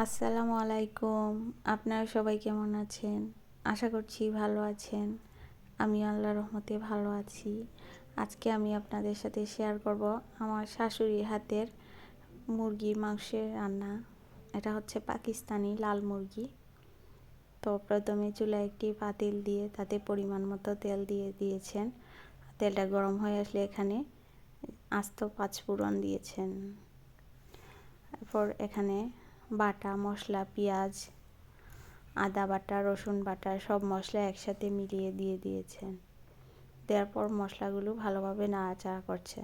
আসসালামু আলাইকুম। আপনারা সবাই কেমন আছেন? আশা করছি ভালো আছেন। আমি আল্লাহ রহমতে ভালো আছি। আজকে আমি আপনাদের সাথে শেয়ার করব আমার শাশুড়ির হাতের মুরগির মাংসের রান্না। এটা হচ্ছে পাকিস্তানি লাল মুরগি। তো প্রথমে চুলায় একটি পাতিল দিয়ে তাতে পরিমাণ মতো তেল দিয়ে দিয়েছেন। তেলটা গরম হয়ে আসলে এখানে আস্ত পাঁচ পাঁচফোড়ন দিয়েছেন। তারপর এখানে বাটা, মশলা, পেঁয়াজ, আদা বাটা, রসুন বাটা সব মশলা একসাথে মিলিয়ে দিয়ে দিয়েছেন। দেওয়ার পর মশলাগুলো ভালোভাবে নাড়াচাড়া করছে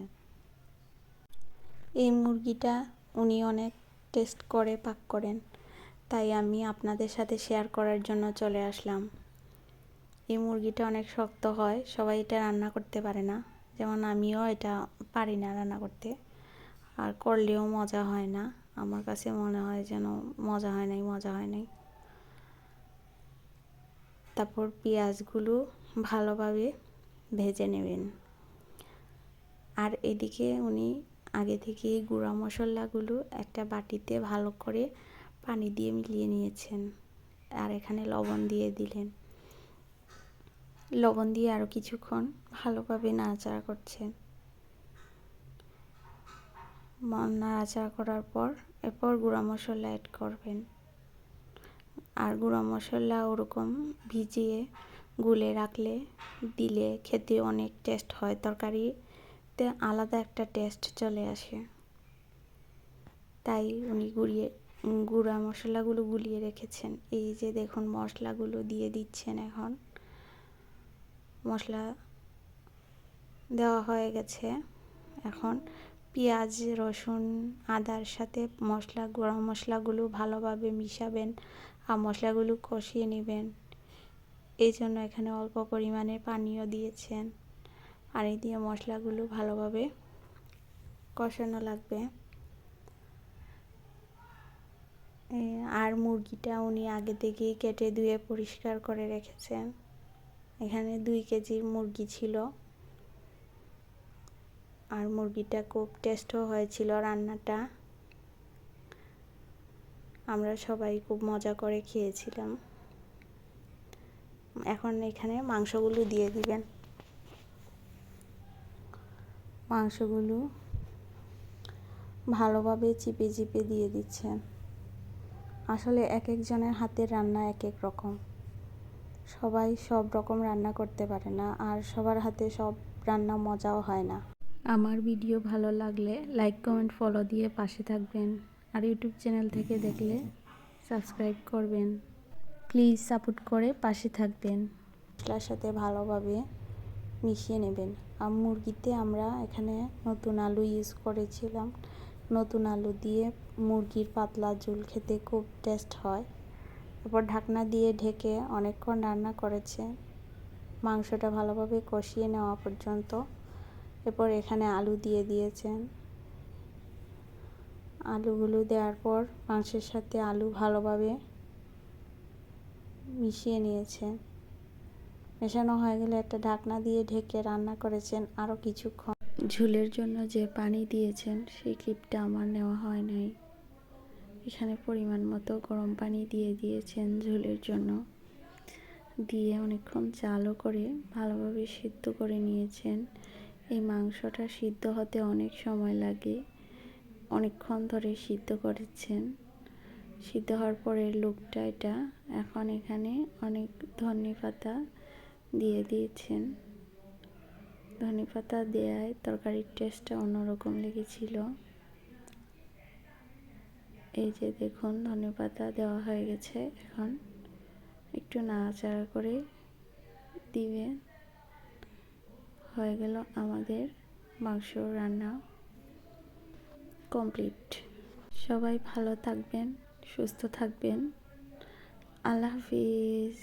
এই মুরগিটা উনি অনেক টেস্ট করে, পাক করেন। তাই আমি আপনাদের সাথে শেয়ার করার জন্য চলে আসলাম। এই মুরগিটা অনেক শক্ত হয়, সবাই এটা রান্না করতে পারে না। যেমন আমিও এটা পারি না রান্না করতে। আর করলেও মজা হয় না। আমার কাছে মনে হয় যেন মজা হয় নাই, মজা হয় নাই। তারপর পেঁয়াজগুলো ভালোভাবে ভেজে নেবেন। আর এদিকে উনি আগে থেকে গুঁড়া মশলাগুলো একটা বাটিতে ভালো করে পানি দিয়ে মিলিয়ে নিয়েছেন। আর এখানে লবণ দিয়ে দিলেন। লবণ দিয়ে আরও কিছুক্ষণ ভালোভাবে নাড়াচাড়া করছেন। নাড়াচাড়া করার পর, এরপর গুঁড়া মশলা অ্যাড করবেন। আর গুঁড়া মশলা ওরকম ভিজিয়ে গুলে রাখলে দিলে খেতে অনেক টেস্ট হয় তরকারিতে, আলাদা একটা টেস্ট চলে আসে। তাই উনি গুড়িয়ে গুঁড়া মশলাগুলো গুলিয়ে রেখেছেন। এই যে দেখুন মশলাগুলো দিয়ে দিচ্ছেন এখন। মশলা দেওয়া হয়ে গেছে। এখন পেঁয়াজ, রসুন, আদার সাথে মশলা, গরম মশলাগুলো ভালোভাবে মিশাবেন আর মশলাগুলো কষিয়ে নেবেন। এই জন্য এখানে অল্প পরিমাণে পানিও দিয়েছেন। পানি দিয়ে মশলাগুলো ভালোভাবে কষানো লাগবে। আর মুরগিটা উনি আগে থেকেই কেটে ধুয়ে পরিষ্কার করে রেখেছেন। এখানে দুই কেজির মুরগি ছিল। আর মুরগিটা খুব টেস্টও হয়েছিল রান্নাটা। আমরা সবাই খুব মজা করে খেয়েছিলাম। এখন এখানে মাংসগুলো দিয়ে দিবেন। মাংসগুলো ভালোভাবে চিপে চিপে দিয়ে দিচ্ছেন। আসলে এক একজনের হাতের রান্না এক এক রকম। সবাই সব রকম রান্না করতে পারে না আর সবার হাতে সব রান্না মজাও হয় না। আমার ভিডিও ভালো লাগলে লাইক কমেন্ট ফলো দিয়ে পাশে থাকবেন। আর ইউটিউব চ্যানেল থেকে দেখলে সাবস্ক্রাইব করবেন। প্লিজ সাপোর্ট করে পাশে থাকবেন। মশলার সাথে ভালোভাবে মিশিয়ে নেবেন। আর মুরগিতে আমরা এখানে নতুন আলু ইউজ করেছিলাম। নতুন আলু দিয়ে মুরগির পাতলা ঝোল খেতে খুব টেস্ট হয়। তারপর ঢাকনা দিয়ে ঢেকে অনেকক্ষণ রান্না করেছে। মাংসটা ভালোভাবে কষিয়ে নেওয়া পর্যন্ত এরপর এখানে আলু দিয়ে দিয়েছেন। আলুগুলো দেওয়ার পর মাংসের সাথে আলু ভালোভাবে মিশিয়ে নিয়েছেন মেশানো হয়ে গেলে একটা ঢাকনা দিয়ে ঢেকে রান্না করেছেন আরও কিছুক্ষণ। ঝুলের জন্য যে পানি দিয়েছেন, সেই ক্লিপটা আমার নেওয়া হয় নাই। এখানে পরিমাণ মতো গরম পানি দিয়ে দিয়েছেন ঝুলের জন্য। দিয়ে অনেকক্ষণ চালও করে ভালোভাবে সিদ্ধ করে নিয়েছেন। এই মাংসটা সিদ্ধ হতে অনেক সময় লাগে। অনেকক্ষণ ধরে সিদ্ধ করেছেন। সিদ্ধ হওয়ার পরে লুকটা এটা এখন এখানে অনেক ধনে পাতা দিয়ে দিয়েছেন। ধনে পাতা দেওয়ায় তরকারির টেস্টটা অন্যরকম লেগেছিল। এই যে দেখুন, ধনে পাতা দেওয়া হয়ে গেছে। এখন একটু নাড়াচাড়া করে দিবেন। হয়ে গেল আমাদের মাংস রান্না কমপ্লিট। সবাই ভালো থাকবেন সুস্থ থাকবেন। আল্লাহ হাফিজ।